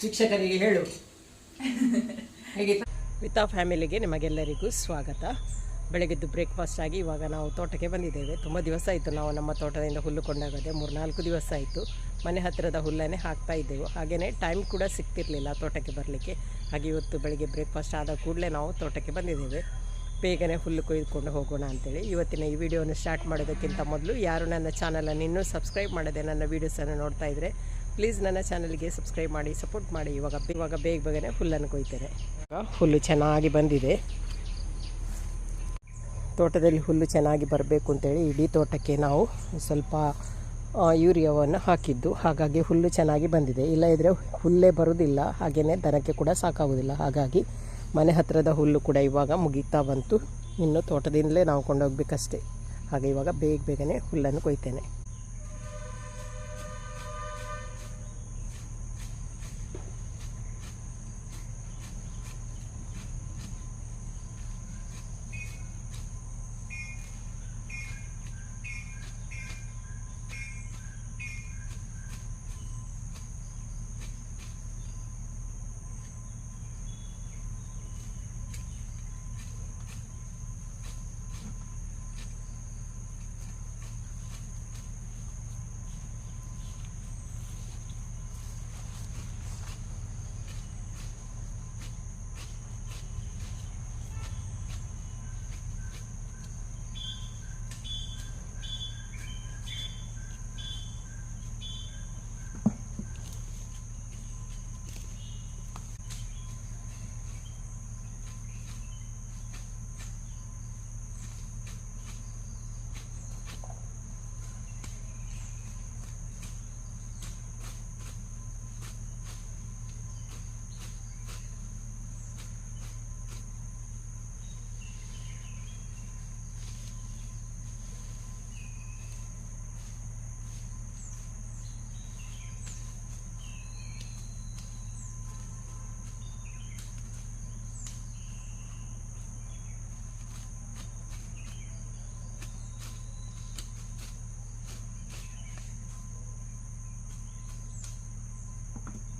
ಶಿಕ್ಷಕರಿಗೆ ಹೇಳು. ಹೇಗೆ? ಫ್ಯಾಮಿಲಿಗೆ ನಿಮಗೆಲ್ಲರಿಗೂ ಸ್ವಾಗತ. ಬೆಳಗ್ಗೆದ್ದು ಬ್ರೇಕ್ಫಾಸ್ಟ್ ಆಗಿ ಇವಾಗ ನಾವು ತೋಟಕ್ಕೆ ಬಂದಿದ್ದೇವೆ. ತುಂಬ ದಿವಸ ಆಯಿತು ನಾವು ನಮ್ಮ ತೋಟದಿಂದ ಹುಲ್ಲು ಮೂರು ಮೂರ್ನಾಲ್ಕು ದಿವಸ ಆಯಿತು. ಮನೆ ಹತ್ತಿರದ ಹುಲ್ಲನ್ನೇ ಹಾಕ್ತಾ ಇದ್ದೆವು. ಹಾಗೆಯೇ ಟೈಮ್ ಕೂಡ ಸಿಗ್ತಿರಲಿಲ್ಲ ತೋಟಕ್ಕೆ ಬರಲಿಕ್ಕೆ. ಹಾಗೆ ಇವತ್ತು ಬೆಳಗ್ಗೆ ಬ್ರೇಕ್ಫಾಸ್ಟ್ ಆದ ಕೂಡಲೇ ನಾವು ತೋಟಕ್ಕೆ ಬಂದಿದ್ದೇವೆ. ಬೇಗನೆ ಹುಲ್ಲು ಕೊಯ್ದುಕೊಂಡು ಹೋಗೋಣ ಅಂತೇಳಿ ಇವತ್ತಿನ ಈ ವಿಡಿಯೋನ ಸ್ಟಾರ್ಟ್ ಮಾಡೋದಕ್ಕಿಂತ ಮೊದಲು ಯಾರು ನನ್ನ ಚಾನಲನ್ನು ಇನ್ನೂ ಸಬ್ಸ್ಕ್ರೈಬ್ ಮಾಡದೆ ನನ್ನ ವೀಡಿಯೋಸನ್ನು ನೋಡ್ತಾ ಇದ್ದರೆ ಪ್ಲೀಸ್ ನನ್ನ ಚಾನಲ್ಗೆ ಸಬ್ಸ್ಕ್ರೈಬ್ ಮಾಡಿ, ಸಪೋರ್ಟ್ ಮಾಡಿ. ಇವಾಗ ಇವಾಗ ಬೇಗ ಬೇಗನೆ ಹುಲ್ಲನ್ನು ಕೊಯ್ತೇನೆ. ಹುಲ್ಲು ಚೆನ್ನಾಗಿ ಬಂದಿದೆ. ತೋಟದಲ್ಲಿ ಹುಲ್ಲು ಚೆನ್ನಾಗಿ ಬರಬೇಕು ಅಂತೇಳಿ ಇಡೀ ತೋಟಕ್ಕೆ ನಾವು ಸ್ವಲ್ಪ ಯೂರಿಯಾವನ್ನು ಹಾಕಿದ್ದು. ಹಾಗಾಗಿ ಹುಲ್ಲು ಚೆನ್ನಾಗಿ ಬಂದಿದೆ. ಇಲ್ಲ ಇದ್ದರೆ ಹುಲ್ಲೇ ಬರೋದಿಲ್ಲ. ಹಾಗೆಯೇ ದನಕ್ಕೆ ಕೂಡ ಸಾಕಾಗೋದಿಲ್ಲ. ಹಾಗಾಗಿ ಮನೆ ಹತ್ತಿರದ ಹುಲ್ಲು ಕೂಡ ಇವಾಗ ಮುಗಿತಾ ಬಂತು. ಇನ್ನು ತೋಟದಿಂದಲೇ ನಾವು ಕೊಂಡೋಗ್ಬೇಕಷ್ಟೇ. ಹಾಗೆ ಇವಾಗ ಬೇಗ ಬೇಗನೆ ಹುಲ್ಲನ್ನು ಕೊಯ್ತೇನೆ.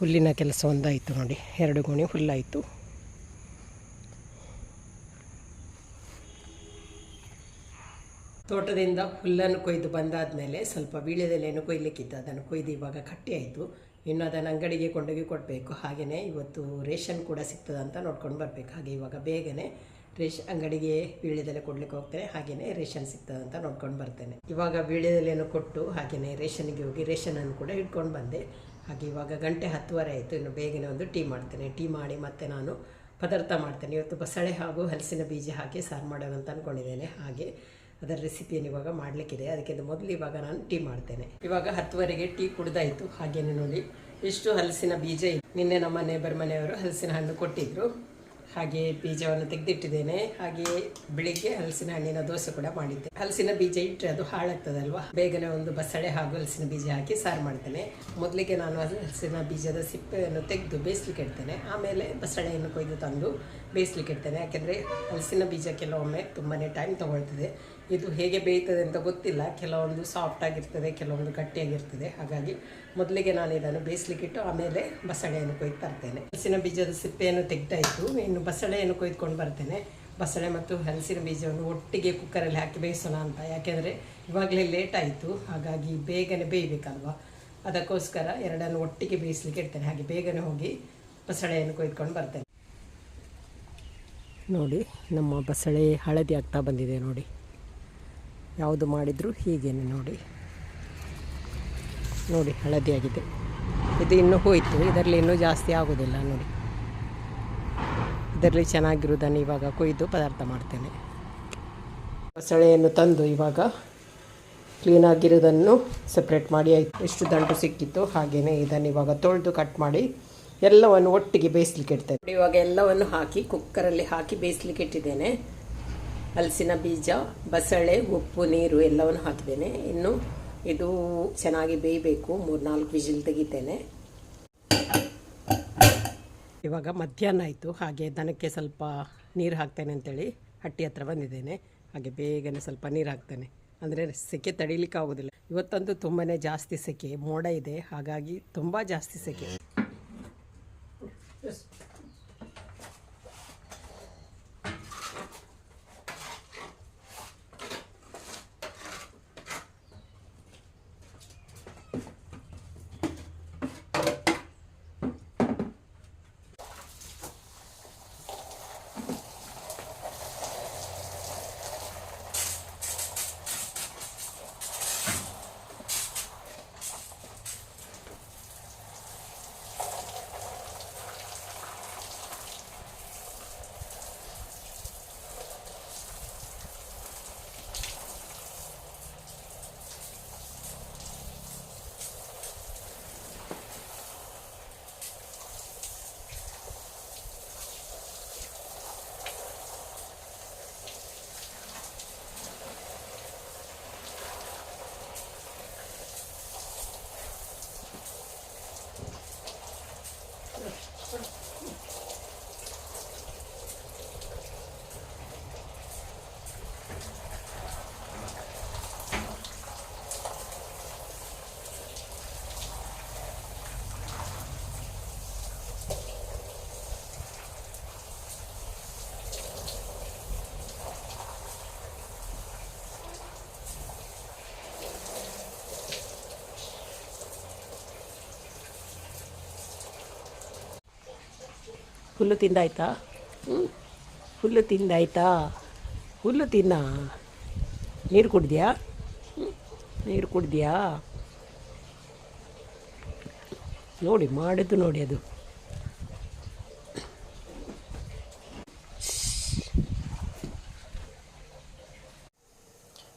ಹುಲ್ಲಿನ ಕೆಲಸ ಒಂದಾಯಿತು ನೋಡಿ. ಎರಡು ಗೋಣಿ ಹುಲ್ಲಾಯಿತು. ತೋಟದಿಂದ ಹುಲ್ಲನ್ನು ಕೊಯ್ದು ಬಂದಾದ ಮೇಲೆ ಸ್ವಲ್ಪ ವೀಳ್ಯದೆಲೆಯನ್ನು ಕೊಯ್ಲಿಕ್ಕಿತ್ತು. ಅದನ್ನು ಕೊಯ್ದು ಇವಾಗ ಕಟ್ಟಿ ಆಯಿತು. ಇನ್ನು ಅದನ್ನು ಅಂಗಡಿಗೆ ಕೊಂಡೋಗಿ ಕೊಡಬೇಕು. ಹಾಗೆಯೇ ಇವತ್ತು ರೇಷನ್ ಕೂಡ ಸಿಗ್ತದಂತ ನೋಡ್ಕೊಂಡು ಬರಬೇಕು. ಹಾಗೆ ಇವಾಗ ಬೇಗನೆ ರೇಷ್, ಅಂಗಡಿಗೆ ವೀಳ್ಯದೆಲೆ ಕೊಡ್ಲಿಕ್ಕೆ ಹೋಗ್ತೇನೆ. ಹಾಗೆಯೇ ರೇಷನ್ ಸಿಗ್ತದಂತ ನೋಡ್ಕೊಂಡು ಬರ್ತೇನೆ. ಇವಾಗ ವೀಳ್ಯದೆಲೆಯನ್ನು ಕೊಟ್ಟು ಹಾಗೆಯೇ ರೇಷನ್ಗೆ ಹೋಗಿ ರೇಷನನ್ನು ಕೂಡ ಇಟ್ಕೊಂಡು ಬಂದೆ. ಹಾಗೆ ಇವಾಗ ಗಂಟೆ ಹತ್ತುವರೆ ಆಯಿತು, ಇನ್ನು ಬೇಗನೆ ಒಂದು ಟೀ ಮಾಡ್ತೇನೆ. ಟೀ ಮಾಡಿ ಮತ್ತೆ ನಾನು ಪದಾರ್ಥ ಮಾಡ್ತೇನೆ. ಇವತ್ತು ಬಸಳೆ ಹಾಗೂ ಹಲಸಿನ ಬೀಜ ಹಾಕಿ ಸಾರು ಮಾಡೋಣ ಅಂತ ಅಂದ್ಕೊಂಡಿದ್ದೇನೆ ಹಾಗೆ ಅದರ ರೆಸಿಪಿಯನ್ನು ಇವಾಗ ಮಾಡಲಿಕ್ಕಿದೆ. ಅದಕ್ಕಿಂತ ಮೊದಲು ಇವಾಗ ನಾನು ಟೀ ಮಾಡ್ತೇನೆ. ಇವಾಗ ಹತ್ತುವರೆಗೆ ಟೀ ಕುಡ್ದಾಯಿತು. ಹಾಗೇನೆ ನೋಡಿ, ಇಷ್ಟು ಹಲಸಿನ ಬೀಜ ನಿನ್ನೆ ನಮ್ಮ ನೇಬರ್ ಮನೆಯವರು ಹಲಸಿನ ಹಣ್ಣು ಕೊಟ್ಟಿದ್ರು. ಹಾಗೆ ಬೀಜವನ್ನು ತೆಗೆದಿಟ್ಟಿದ್ದೇನೆ. ಹಾಗೆ ಬೆಳಿಗ್ಗೆ ಹಲಸಿನ ಹಣ್ಣಿನ ದೋಸೆ ಕೂಡ ಮಾಡಿದ್ದೆ. ಹಲಸಿನ ಬೀಜ ಇಟ್ಟರೆ ಅದು ಹಾಳಾಗ್ತದಲ್ವಾ? ಬೇಗನೆ ಒಂದು ಬಸಳೆ ಹಾಗೂ ಹಲಸಿನ ಬೀಜ ಹಾಕಿ ಸಾರು ಮಾಡ್ತೇನೆ. ಮೊದಲಿಗೆ ನಾನು ಹಲಸಿನ ಬೀಜದ ಸಿಪ್ಪೆಯನ್ನು ತೆಗೆದು ಬೇಯಿಸ್ಲಿಕ್ಕೆ ಇಡ್ತೇನೆ. ಆಮೇಲೆ ಬಸಳೆಯನ್ನು ಕೊಯ್ದು ತಂದು ಬೇಯಿಸ್ಲಿಕ್ಕೆ ಇಡ್ತೇನೆ. ಯಾಕೆಂದರೆ ಹಲಸಿನ ಬೀಜ ಕೆಲವೊಮ್ಮೆ ತುಂಬಾ ಟೈಮ್ ತಗೊಳ್ತದೆ. ಇದು ಹೇಗೆ ಬೇಯ್ತದೆ ಅಂತ ಗೊತ್ತಿಲ್ಲ. ಕೆಲವೊಂದು ಸಾಫ್ಟ್ ಆಗಿರ್ತದೆ, ಕೆಲವೊಂದು ಗಟ್ಟಿಯಾಗಿರ್ತದೆ. ಹಾಗಾಗಿ ಮೊದಲಿಗೆ ನಾನು ಇದನ್ನು ಬೇಯಿಸ್ಲಿಕ್ಕಿಟ್ಟು ಆಮೇಲೆ ಬಸಳೆಯನ್ನು ಕೊಯ್ದು ತರ್ತೇನೆ. ಹಲಸಿನ ಬೀಜದ ಸಿಪ್ಪೆಯನ್ನು ತೆಗ್ದಾಯಿತು ಇನ್ನು ಬಸಳೆಯನ್ನು ಕೊಯ್ದುಕೊಂಡು ಬರ್ತೇನೆ. ಬಸಳೆ ಮತ್ತು ಹಲಸಿನ ಬೀಜವನ್ನು ಒಟ್ಟಿಗೆ ಕುಕ್ಕರಲ್ಲಿ ಹಾಕಿ ಬೇಯಿಸೋಣ ಅಂತ. ಯಾಕೆಂದರೆ ಇವಾಗಲೇ ಲೇಟ್ ಆಯಿತು. ಹಾಗಾಗಿ ಬೇಗನೆ ಬೇಯಬೇಕಲ್ವಾ? ಅದಕ್ಕೋಸ್ಕರ ಎರಡನ್ನು ಒಟ್ಟಿಗೆ ಬೇಯಿಸ್ಲಿಕ್ಕೆ ಇಡ್ತೇನೆ. ಹಾಗೆ ಬೇಗನೆ ಹೋಗಿ ಬಸಳೆಯನ್ನು ಕೊಯ್ದುಕೊಂಡು ಬರ್ತೇನೆ. ನೋಡಿ, ನಮ್ಮ ಬಸಳೆ ಹಳದಿ ಆಗ್ತಾ ಬಂದಿದೆ ನೋಡಿ. ಯಾವುದು ಮಾಡಿದರೂ ಹೀಗೇನೆ ನೋಡಿ. ನೋಡಿ, ಹಳದಿಯಾಗಿದೆ. ಇದು ಇನ್ನೂ ಹೋಯಿತು. ಇದರಲ್ಲಿ ಇನ್ನೂ ಜಾಸ್ತಿ ಆಗೋದಿಲ್ಲ ನೋಡಿ. ಇದರಲ್ಲಿ ಚೆನ್ನಾಗಿರುವುದನ್ನು ಇವಾಗ ಕೊಯ್ದು ಪದಾರ್ಥ ಮಾಡ್ತೇನೆ. ಬಸಳೆಯನ್ನು ತಂದು ಇವಾಗ ಕ್ಲೀನಾಗಿರೋದನ್ನು ಸಪ್ರೇಟ್ ಮಾಡಿ ಆಯಿತು. ಎಷ್ಟು ದಂಟು ಸಿಕ್ಕಿತ್ತು ಹಾಗೆಯೇ ಇದನ್ನು ಇವಾಗ ತೊಳೆದು ಕಟ್ ಮಾಡಿ ಎಲ್ಲವನ್ನು ಒಟ್ಟಿಗೆ ಬೇಯಿಸ್ಲಿಕ್ಕೆ ಇಡ್ತೇನೆ. ಇವಾಗ ಎಲ್ಲವನ್ನು ಹಾಕಿ ಕುಕ್ಕರಲ್ಲಿ ಹಾಕಿ ಬೇಯಿಸ್ಲಿಕ್ಕೆ ಇಟ್ಟಿದ್ದೇನೆ. ಹಲಸಿನ ಬೀಜ, ಬಸಳೆ, ಉಪ್ಪು, ನೀರು ಎಲ್ಲವನ್ನು ಹಾಕ್ತೇನೆ. ಇನ್ನು ಇದು ಚೆನ್ನಾಗಿ ಬೇಯಬೇಕು. ಮೂರ್ನಾಲ್ಕು ವಿಜಿಲ್ ತೆಗಿತೇನೆ. ಇವಾಗ ಮಧ್ಯಾಹ್ನ ಆಯಿತು. ಹಾಗೆ ದನಕ್ಕೆ ಸ್ವಲ್ಪ ನೀರು ಹಾಕ್ತೇನೆ ಅಂತೇಳಿ ಹಟ್ಟಿ ಹತ್ರ ಬಂದಿದ್ದೇನೆ. ಹಾಗೆ ಬೇಗನೆ ಸ್ವಲ್ಪ ನೀರು ಹಾಕ್ತೇನೆ. ಅಂದರೆ ಸೆಕೆ ತಡೀಲಿಕ್ಕೆ ಆಗೋದಿಲ್ಲ. ಇವತ್ತಂತೂ ತುಂಬಾ ಜಾಸ್ತಿ ಸೆಕೆ, ಮೋಡ ಇದೆ. ಹಾಗಾಗಿ ತುಂಬ ಜಾಸ್ತಿ ಸೆಕೆ. ಹುಲ್ಲು ತಿಂದಾಯ್ತಾ? ಹುಲ್ಲು ತಿಂದಾಯ್ತಾ? ಹುಲ್ಲು ತಿನ್ನ. ನೀರು ಕುಡ್ದ್ಯಾ? ನೀರು ಕುಡ್ದ್ಯಾ? ನೋಡಿ, ಮಾಡಿದ್ದು ನೋಡಿ ಅದು.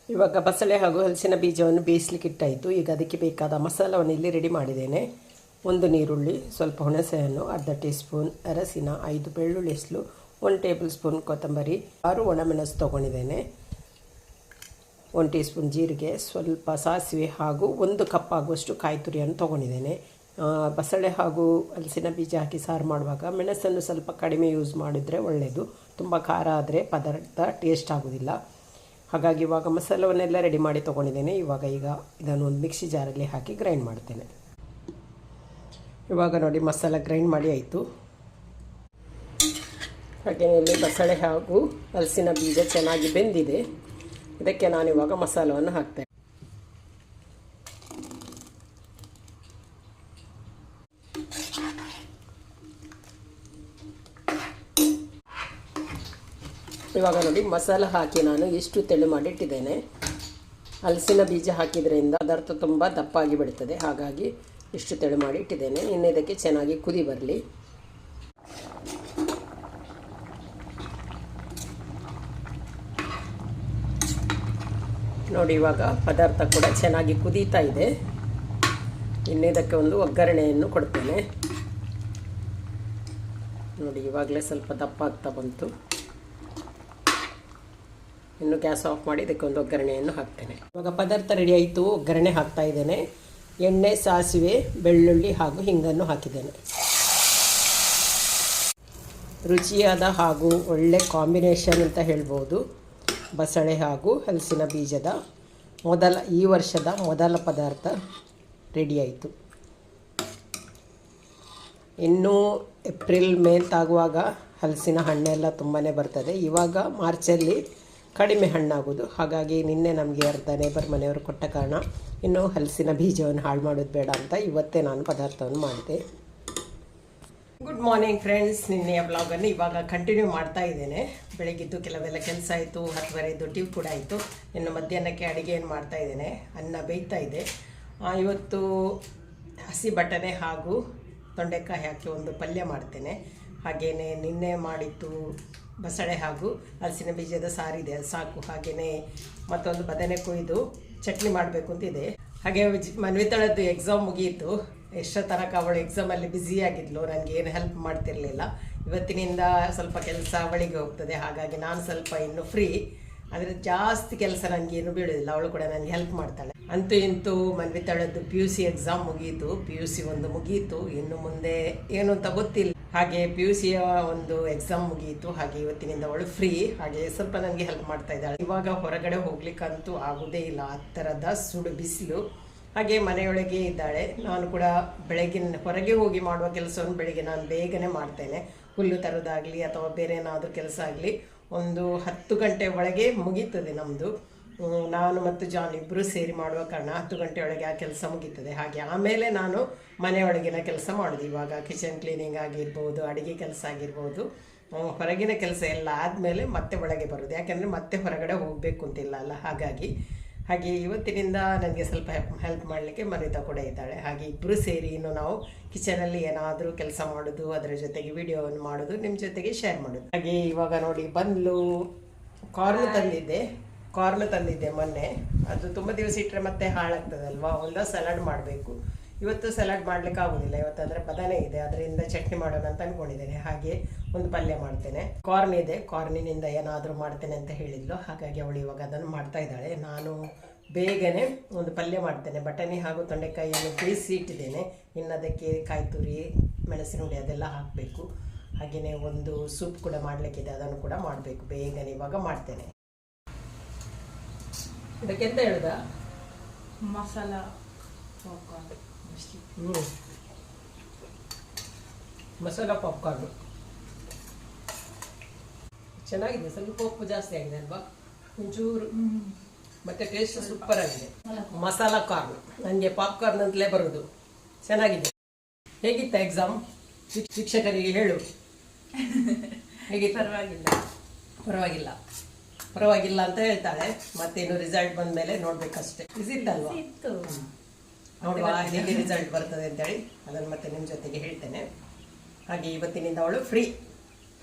ಇವಾಗ ಬಸಳೆ ಹಾಗೂ ಹಲಸಿನ ಬೀಜವನ್ನು ಬೇಯಿಸ್ಲಿಕ್ಕೆ ಇಟ್ಟಾಯಿತು. ಈಗ ಅದಕ್ಕೆ ಬೇಕಾದ ಮಸಾಲವನ್ನು ಇಲ್ಲಿ ರೆಡಿ ಮಾಡಿದ್ದೇನೆ. ಒಂದು ನೀರುಳ್ಳಿ, ಸ್ವಲ್ಪ ಹುಣಸೆಹಣ್ಣು, ಅರ್ಧ ಟೀ ಸ್ಪೂನ್ ಅರಸಿನ ಐದು ಬೆಳ್ಳುಳ್ಳಿ ಹೆಸಲು ಒಂದು ಟೇಬಲ್ ಸ್ಪೂನ್ ಕೊತ್ತಂಬರಿ, ಆರು ಒಣಮೆಣಸು ತೊಗೊಂಡಿದ್ದೇನೆ. ಒಂದು ಟೀ ಸ್ಪೂನ್ ಜೀರಿಗೆ, ಸ್ವಲ್ಪ ಸಾಸಿವೆ ಹಾಗೂ ಒಂದು ಕಪ್ ಆಗುವಷ್ಟು ಕಾಯಿ ತುರಿಯನ್ನು ತೊಗೊಂಡಿದ್ದೇನೆ. ಬಸಳೆ ಹಾಗೂ ಹಲಸಿನ ಬೀಜ ಹಾಕಿ ಸಾರು ಮಾಡುವಾಗ ಮೆಣಸನ್ನು ಸ್ವಲ್ಪ ಕಡಿಮೆ ಯೂಸ್ ಮಾಡಿದರೆ ಒಳ್ಳೆಯದು ತುಂಬ ಖಾರ ಆದರೆ ಪದಾರ್ಥ ಟೇಸ್ಟ್ ಆಗೋದಿಲ್ಲ. ಹಾಗಾಗಿ ಇವಾಗ ಮಸಾಲವನ್ನೆಲ್ಲ ರೆಡಿ ಮಾಡಿ ತೊಗೊಂಡಿದ್ದೇನೆ. ಇವಾಗ ಈಗ ಇದನ್ನು ಒಂದು ಮಿಕ್ಸಿ ಜಾರಲ್ಲಿ ಹಾಕಿ ಗ್ರೈಂಡ್ ಮಾಡ್ತೇನೆ. ಇವಾಗ ನೋಡಿ ಮಸಾಲ ಗ್ರೈಂಡ್ ಮಾಡಿ ಆಯಿತು. ಹಾಗೆಯೇ ಇಲ್ಲಿ ಬಸಳೆ ಹಾಗೂ ಹಲಸಿನ ಬೀಜ ಚೆನ್ನಾಗಿ ಬೆಂದಿದೆ. ಇದಕ್ಕೆ ನಾನು ಇವಾಗ ಮಸಾಲವನ್ನು ಹಾಕ್ತೇನೆ. ಇವಾಗ ನೋಡಿ ಮಸಾಲ ಹಾಕಿ ನಾನು ಇಷ್ಟು ತೆಳು ಮಾಡಿಟ್ಟಿದ್ದೇನೆ. ಹಲಸಿನ ಬೀಜ ಹಾಕಿದ್ರಿಂದ ಪದಾರ್ಥ ತುಂಬ ದಪ್ಪಾಗಿ ಬಿಡುತ್ತದೆ ಹಾಗಾಗಿ ಇಷ್ಟು ತೆಳು ಮಾಡಿ ಇಟ್ಟಿದ್ದೇನೆ. ಇನ್ನು ಇದಕ್ಕೆ ಚೆನ್ನಾಗಿ ಕುದಿ ಬರಲಿ. ನೋಡಿ, ಇವಾಗ ಪದಾರ್ಥ ಕೂಡ ಚೆನ್ನಾಗಿ ಕುದೀತಾ ಇದೆ. ಇನ್ನು ಇದಕ್ಕೆ ಒಂದು ಒಗ್ಗರಣೆಯನ್ನು ಕೊಡ್ತೇನೆ. ನೋಡಿ, ಇವಾಗಲೇ ಸ್ವಲ್ಪ ದಪ್ಪ ಆಗ್ತಾ ಬಂತು. ಇನ್ನು ಗ್ಯಾಸ್ ಆಫ್ ಮಾಡಿ ಇದಕ್ಕೆ ಒಂದು ಒಗ್ಗರಣೆಯನ್ನು ಹಾಕ್ತೇನೆ. ಇವಾಗ ಪದಾರ್ಥ ರೆಡಿ ಆಯಿತು. ಒಗ್ಗರಣೆ ಹಾಕ್ತಾ ಇದ್ದೇನೆ. ಎಣ್ಣೆ, ಸಾಸಿವೆ, ಬೆಳ್ಳುಳ್ಳಿ ಹಾಗೂ ಹಿಂಗನ್ನು ಹಾಕಿದ್ದೇನೆ. ರುಚಿಯಾದ ಹಾಗೂ ಒಳ್ಳೆ ಕಾಂಬಿನೇಷನ್ ಅಂತ ಹೇಳ್ಬೋದು. ಬಸಳೆ ಹಾಗೂ ಹಲಸಿನ ಬೀಜದ ಮೊದಲ, ಈ ವರ್ಷದ ಮೊದಲ ಪದಾರ್ಥ ರೆಡಿಯಾಯಿತು ಇನ್ನೂ ಏಪ್ರಿಲ್, ಮೇ ತಾಗುವಾಗ ಹಲಸಿನ ಹಣ್ಣೆಲ್ಲ ತುಂಬಾ ಬರ್ತದೆ. ಇವಾಗ ಮಾರ್ಚಲ್ಲಿ ಕಡಿಮೆ ಹಣ್ಣಾಗೋದು. ಹಾಗಾಗಿ ನಿನ್ನೆ ನಮಗೆ ಅರ್ಧ ನೇಬರ್ ಮನೆಯವರು ಕೊಟ್ಟ ಕಾರಣ, ಇನ್ನು ಹಲಸಿನ ಬೀಜವನ್ನು ಹಾಳು ಮಾಡೋದು ಬೇಡ ಅಂತ ಇವತ್ತೇ ನಾನು ಪದಾರ್ಥವನ್ನು ಮಾಡಿದೆ. ಗುಡ್ ಮಾರ್ನಿಂಗ್ ಫ್ರೆಂಡ್ಸ್ ನಿನ್ನೆಯ ಬ್ಲಾಗನ್ನು ಇವಾಗ ಕಂಟಿನ್ಯೂ ಮಾಡ್ತಾ ಇದ್ದೇನೆ. ಬೆಳಗಿದ್ದು ಕೆಲವೆಲ್ಲ ಕೆಲಸ ಆಯಿತು, ಹತ್ತುವರೆದು ಟಿವ್ ಕೂಡ ಆಯಿತು. ಇನ್ನು ಮಧ್ಯಾಹ್ನಕ್ಕೆ ಅಡುಗೆಯನ್ನು ಮಾಡ್ತಾ ಇದ್ದೇನೆ? ಅನ್ನ ಬೇಯ್ತಾ ಇದೆ ಇವತ್ತು ಹಸಿ ಬಟನೆ ಹಾಗೂ ತೊಂಡೆಕಾಯಿ ಹಾಕಿ ಒಂದು ಪಲ್ಯ ಮಾಡ್ತೇನೆ. ಹಾಗೆಯೇ ನಿನ್ನೆ ಮಾಡಿದ್ದು ಬಸಳೆ ಹಾಗೂ ಹಲಸಿನ ಬೀಜದ ಸಾರಿದೆ ಸಾಕು ಹಾಗೆಯೇ ಮತ್ತೊಂದು ಬದನೆ ಕೊಯ್ದು ಚಟ್ನಿ ಮಾಡಬೇಕು ಅಂತಿದೆ ಹಾಗೆ ಮನ್ವಿತಳದ್ದು ಎಕ್ಸಾಮ್ ಮುಗಿಯಿತು. ಎಷ್ಟೋ ತನಕ ಅವಳು ಎಕ್ಸಾಮಲ್ಲಿ ಬ್ಯುಸಿ ಆಗಿದ್ಲು. ನನಗೆ ಏನು ಹೆಲ್ಪ್ ಮಾಡ್ತಿರಲಿಲ್ಲ. ಇವತ್ತಿನಿಂದ ಸ್ವಲ್ಪ ಕೆಲಸ ಅವಳಿಗೆ ಹೋಗ್ತದೆ. ಹಾಗಾಗಿ ನಾನು ಸ್ವಲ್ಪ ಇನ್ನು ಫ್ರೀ ಆದರೆ ಜಾಸ್ತಿ ಕೆಲಸ ನನಗೆ ಏನು ಬೀಳೋದಿಲ್ಲ. ಅವಳು ಕೂಡ ನನಗೆ ಹೆಲ್ಪ್ ಮಾಡ್ತಾಳೆ. ಅಂತೂ ಇಂತೂ ಮನ್ವಿತಳದ್ದು ಪಿ ಯು ಸಿ ಎಕ್ಸಾಮ್ ಮುಗಿಯಿತು. ಪಿ ಯು ಸಿ ಒಂದು ಮುಗಿಯಿತು. ಇನ್ನು ಮುಂದೆ ಏನು ಅಂತ ಗೊತ್ತಿಲ್ಲ. ಹಾಗೆ ಪಿ ಯು ಸಿಯ ಒಂದು ಎಕ್ಸಾಮ್ ಮುಗಿಯಿತು, ಹಾಗೆ ಇವತ್ತಿನಿಂದ ಅವಳು ಫ್ರೀ ಹಾಗೆ ಸ್ವಲ್ಪ ನನಗೆ ಹೆಲ್ಪ್ ಮಾಡ್ತಾ ಇದ್ದಾಳೆ. ಇವಾಗ ಹೊರಗಡೆ ಹೋಗ್ಲಿಕ್ಕಂತೂ ಆಗುದೇ ಇಲ್ಲ, ಆ ಥರದ ಸುಡು ಬಿಸಿಲು. ಹಾಗೆ ಮನೆಯೊಳಗೆ ಇದ್ದಾಳೆ. ನಾನು ಕೂಡ ಬೆಳಗಿನ, ಹೊರಗೆ ಹೋಗಿ ಮಾಡುವ ಕೆಲಸವನ್ನು ಬೆಳಿಗ್ಗೆ ನಾನು ಬೇಗನೆ ಮಾಡ್ತೇನೆ. ಹುಲ್ಲು ತರೋದಾಗಲಿ ಅಥವಾ ಬೇರೆ ಏನಾದರೂ ಕೆಲಸ ಆಗಲಿ, ಒಂದು ಹತ್ತು ಗಂಟೆ ಒಳಗೆ ಮುಗೀತದೆ ನಮ್ಮದು ನಾನು ಮತ್ತು ಜಾನ್ ಇಬ್ಬರೂ ಸೇರಿ ಮಾಡುವ ಕಾರಣ ಹತ್ತು ಗಂಟೆಯೊಳಗೆ ಆ ಕೆಲಸ ಮುಗೀತದೆ. ಹಾಗೆ ಆಮೇಲೆ ನಾನು ಮನೆಯೊಳಗಿನ ಕೆಲಸ ಮಾಡೋದು. ಇವಾಗ ಕಿಚನ್ ಕ್ಲೀನಿಂಗ್ ಆಗಿರ್ಬೋದು ಅಡುಗೆ ಕೆಲಸ ಆಗಿರ್ಬೋದು ಹೊರಗಿನ ಕೆಲಸ ಎಲ್ಲ ಆದಮೇಲೆ ಮತ್ತೆ ಒಳಗೆ ಬರೋದು. ಯಾಕೆಂದರೆ ಮತ್ತೆ ಹೊರಗಡೆ ಹೋಗಬೇಕು ಅಂತಿಲ್ಲ ಅಲ್ಲ? ಹಾಗಾಗಿ ಹಾಗೆ ಇವತ್ತಿನಿಂದ ನನಗೆ ಸ್ವಲ್ಪ ಹೆಲ್ಪ್ ಮಾಡಲಿಕ್ಕೆ ಮರಿತಾ ಕೂಡ ಇದ್ದಾಳೆ. ಹಾಗೆ ಇಬ್ಬರು ಸೇರಿ ಇನ್ನು ನಾವು ಕಿಚನಲ್ಲಿ ಏನಾದರೂ ಕೆಲಸ ಮಾಡೋದು ಅದರ ಜೊತೆಗೆ ವಿಡಿಯೋವನ್ನು ಮಾಡೋದು ನಿಮ್ಮ ಜೊತೆಗೆ ಶೇರ್ ಮಾಡೋದು. ಹಾಗೆ ಇವಾಗ ನೋಡಿ ಬಂದಲು ಕಾರ್ನ್ ತಂದಿದ್ದೆ. ಕಾರ್ನ್ ತಂದಿದ್ದೆ ಮೊನ್ನೆ. ಅದು ತುಂಬ ದಿವಸ ಇಟ್ಟರೆ ಮತ್ತೆ ಹಾಳಾಗ್ತದಲ್ವಾ? ಒಂದು ಸಲಾಡ್ ಮಾಡಬೇಕು. ಇವತ್ತು ಸಲಾಡ್ ಮಾಡ್ಲಿಕ್ಕೆ ಆಗೋದಿಲ್ಲ. ಇವತ್ತು ಅಂದರೆ ಬದನೆ ಇದೆ. ಅದರಿಂದ ಚಟ್ನಿ ಮಾಡೋಣ ಅಂತ ಅಂದ್ಕೊಂಡಿದ್ದೇನೆ ಹಾಗೆ ಒಂದು ಪಲ್ಯ ಮಾಡ್ತೇನೆ. ಕಾರ್ನ್ ಇದೆ. ಕಾರ್ನಿನಿಂದ ಏನಾದರೂ ಮಾಡ್ತೇನೆ ಅಂತ ಹೇಳಿದ್ಲು. ಹಾಗಾಗಿ ಅವಳು ಇವಾಗ ಅದನ್ನು ಮಾಡ್ತಾ ಇದ್ದಾಳೆ. ನಾನು ಬೇಗನೆ ಒಂದು ಪಲ್ಯ ಮಾಡ್ತೇನೆ. ಬಟಾಣಿ ಹಾಗೂ ತೊಂಡೆಕಾಯಿಯನ್ನು ಬೇಯಿಸಿ ಇಟ್ಟಿದ್ದೇನೆ. ಇನ್ನು ಅದಕ್ಕೆ ಕಾಯಿ ತುರಿ ಮೆಣಸಿನ ಹುಡಿ ಅದೆಲ್ಲ ಹಾಕಬೇಕು. ಹಾಗೆಯೇ ಒಂದು ಸೂಪ್ ಕೂಡ ಮಾಡಲಿಕ್ಕಿದೆ. ಅದನ್ನು ಕೂಡ ಮಾಡಬೇಕು. ಬೇಗನೆ ಇವಾಗ ಮಾಡ್ತೇನೆ. ಇದಕ್ಕೆ ಎಂತ ಹೇಳ್ದ? ಮಸಾಲ ಪಾಪ್ಕಾರ್ನ್ ಮಸಾಲ ಪಾಪ್ಕಾರ್ನು ಚೆನ್ನಾಗಿದೆ ಸ್ವಲ್ಪ ಉಪ್ಪು ಜಾಸ್ತಿ ಆಗಿದೆ ಅಲ್ವಾ? ಒಂಚೂರು. ಮತ್ತೆ ಟೇಸ್ಟ್ ಸೂಪರ್ ಆಗಿದೆ. ಮಸಾಲ ಕಾರ್ನ್ ನನಗೆ ಪಾಪ್ಕಾರ್ನ್ ಅಂತಲೇ ಬರೋದು. ಚೆನ್ನಾಗಿದೆ. ಹೇಗಿತ್ತ ಎಕ್ಸಾಮ್ ಶಿಕ್ಷಕರಿಗೆ ಹೇಳು. ಹೇಗಿತ್ತು? ಪರವಾಗಿಲ್ಲ. ಪರವಾಗಿಲ್ಲ. ಪರವಾಗಿಲ್ಲ ಅಂತ ಹೇಳ್ತಾಳೆ. ಮತ್ತೇನು ರಿಸಲ್ಟ್ ಬಂದ ಮೇಲೆ ನೋಡ್ಬೇಕಷ್ಟೇ ಇಸಿತ್ತಲ್ವಾ ಇತ್ತು ನೋಡುವ ಹೇಗೆ ರಿಸಲ್ಟ್ ಬರ್ತದೆ ಅಂತೇಳಿ. ಅದನ್ನು ಮತ್ತೆ ನಿಮ್ಮ ಜೊತೆಗೆ ಹೇಳ್ತೇನೆ. ಹಾಗೆ ಇವತ್ತಿನಿಂದ ಅವಳು ಫ್ರೀ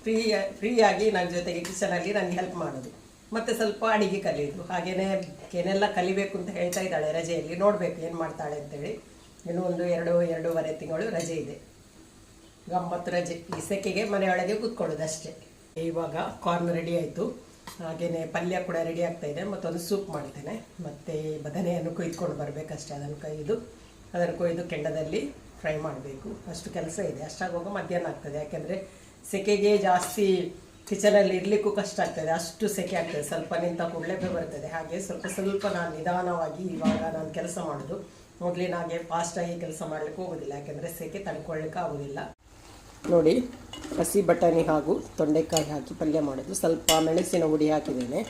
ಫ್ರೀ ಫ್ರೀಯಾಗಿ ನನ್ನ ಜೊತೆಗೆ ಕಿಚನಲ್ಲಿ ನನಗೆ ಹೆಲ್ಪ್ ಮಾಡೋದು. ಮತ್ತೆ ಸ್ವಲ್ಪ ಅಡಿಗೆ ಕಲಿಯೋದು. ಹಾಗೇನೆ ಏನೆಲ್ಲ ಕಲಿಬೇಕು ಅಂತ ಹೇಳ್ತಾ ಇದ್ದಾಳೆ ರಜೆಯಲ್ಲಿ. ನೋಡಬೇಕು ಏನು ಮಾಡ್ತಾಳೆ ಅಂತೇಳಿ. ಇನ್ನು ಒಂದು ಎರಡು ಎರಡೂವರೆ ತಿಂಗಳು ರಜೆ ಇದೆ. ಗಮ್ಮತ್ತು ರಜೆ. ಈ ಸೆಕೆಗೆ ಮನೆಯೊಳಗೆ ಕೂತ್ಕೊಳ್ಳೋದು ಅಷ್ಟೇ ಇವಾಗ ಕಾರ್ನ್ ರೆಡಿ ಆಯಿತು. ಹಾಗೆಯೇ ಪಲ್ಯ ಕೂಡ ರೆಡಿ ಆಗ್ತಾ ಇದೆ. ಮತ್ತೊಂದು ಸೂಪ್ ಮಾಡ್ತೇನೆ. ಮತ್ತು ಬದನೆಯನ್ನು ಕೊಯ್ದುಕೊಂಡು ಬರಬೇಕಷ್ಟೇ ಅದನ್ನು ಕೊಯ್ದು ಅದನ್ನು ಕೊಯ್ದು ಕೆಂಡದಲ್ಲಿ ಫ್ರೈ ಮಾಡಬೇಕು. ಅಷ್ಟು ಕೆಲಸ ಇದೆ. ಅಷ್ಟಾಗುವಾಗ ಮಧ್ಯಾಹ್ನ ಆಗ್ತದೆ. ಯಾಕೆಂದರೆ ಸೆಕೆಗೆ ಜಾಸ್ತಿ ಕಿಚನಲ್ಲಿ ಇರಲಿಕ್ಕೂ ಕಷ್ಟ ಆಗ್ತದೆ. ಅಷ್ಟು ಸೆಕೆ ಆಗ್ತದೆ. ಸ್ವಲ್ಪ ನಿಂತ ಕೂಡಲೇ ಬರ್ತದೆ. ಹಾಗೆ ಸ್ವಲ್ಪ ಸ್ವಲ್ಪ ನಾನು ನಿಧಾನವಾಗಿ ಇವಾಗ ನಾನು ಕೆಲಸ ಮಾಡೋದು. ಮೊದಲಿನ ಹಾಗೆ ಫಾಸ್ಟಾಗಿ ಕೆಲಸ ಮಾಡಲಿಕ್ಕೆ ಹೋಗೋದಿಲ್ಲ. ಯಾಕೆಂದರೆ ಸೆಕೆ ತಡ್ಕೊಳ್ಳಿಕ್ಕೆ ಆಗೋದಿಲ್ಲ. ನೋಡಿ, ಹಸಿ ಬಟಾಣಿ ಹಾಗೂ ತೊಂಡೆಕಾಯಿ ಹಾಕಿ ಪಲ್ಯ ಮಾಡೋದು ಸ್ವಲ್ಪ ಮೆಣಸಿನ ಹುಡಿ ಹಾಕಿದ್ದೇನೆ.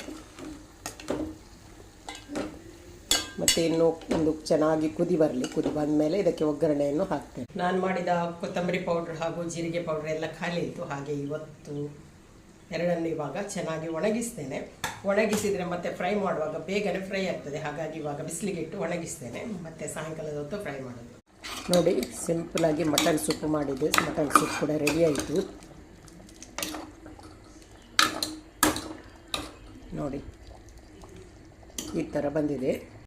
ಮತ್ತು ಇನ್ನು ಒಂದು ಚೆನ್ನಾಗಿ ಕುದಿ ಬರಲಿ, ಕುದಿ ಬಂದ ಮೇಲೆ ಇದಕ್ಕೆ ಒಗ್ಗರಣೆಯನ್ನು ಹಾಕ್ತೇನೆ. ನಾನು ಮಾಡಿದ ಕೊತ್ತಂಬರಿ ಪೌಡ್ರ್ ಹಾಗೂ ಜೀರಿಗೆ ಪೌಡ್ರ್ ಎಲ್ಲ ಖಾಲಿ ಇತ್ತು ಹಾಗೆ ಇವತ್ತು ಎರಡನ್ನು ಇವಾಗ ಚೆನ್ನಾಗಿ ಒಣಗಿಸ್ತೇನೆ. ಒಣಗಿಸಿದರೆ ಮತ್ತೆ ಫ್ರೈ ಮಾಡುವಾಗ ಬೇಗನೆ ಫ್ರೈ ಆಗ್ತದೆ. ಹಾಗಾಗಿ ಇವಾಗ ಬಿಸಿಲಿಗೆ ಇಟ್ಟು ಒಣಗಿಸ್ತೇನೆ. ಮತ್ತೆ ಸಾಯಂಕಾಲದ ಹೊತ್ತು ಫ್ರೈ ಮಾಡೋದು. ನೋಡಿ ಸಿಂಪಲಾಗಿ ಮಟನ್ ಸೂಪ್ ಮಾಡಿದ್ದೆ. ಮಟನ್ ಸೂಪ್ ಕೂಡ ರೆಡಿ ಆಯಿತು. ನೋಡಿ ಈ ಥರ ಬಂದಿದೆ.